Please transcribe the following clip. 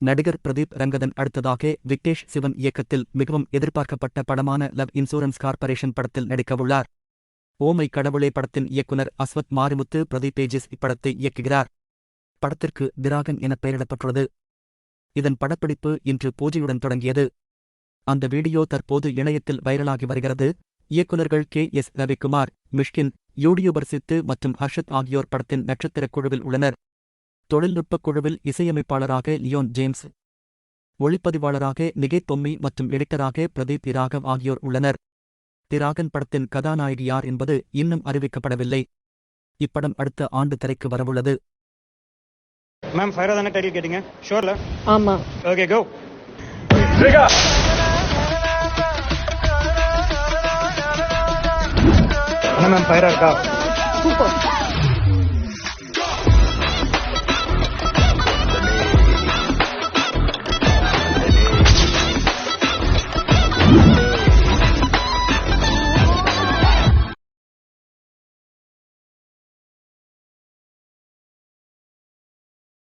நடிகர் பிரதீப் ரங்கதன் அடுத்ததாக விக்னேஷ் சிவன் இயக்கத்தில் மிகவும் எதிர்பார்க்கப்பட்ட படமான லவ் இன்சூரன்ஸ் கார்ப்பரேஷன் படத்தில் நடிக்கவுள்ளார். ஓமை கடவுளே படத்தின் இயக்குனர் அஸ்வத் மாரிமுத்து பிரதீப் பேஜிஸ் இப்படத்தை இயக்குகிறார். படத்திற்கு திராகன் என பெயரிடப்பட்டுள்ளது. இதன் படப்பிடிப்பு இன்று பூஜையுடன் தொடங்கியது. அந்த வீடியோ தற்போது இணையத்தில் வைரலாகி வருகிறது. இயக்குநர்கள் K. S. Ravikumar Mysskin YouTuber Siddhu மற்றும் ஹர்ஷத் ஆகியோர் படத்தின் நட்சத்திரக் குழுவில் உள்ளனர். தொழில்நுட்பக் குழுவில் இசையமைப்பாளராக லியோன் ஜேம்ஸ் ஒளிப்பதிவாளராக நிகேத் பொம்மி மற்றும் எடிட்டராக பிரதீப் திராகவ் ஆகியோர் உள்ளனர். திராகன் படத்தின் கதாநாயகி யார் என்பது இன்னும் அறிவிக்கப்படவில்லை. இப்படம் அடுத்த ஆண்டு திரைக்கு வரவுள்ளது. மேம் ஃபைரா தானே டைட்டில் கேட்டீங்க? ஷோர்ல ஆமா. ஓகே கோ மேம் ஃபைரா இருக்கா? சூப்பர்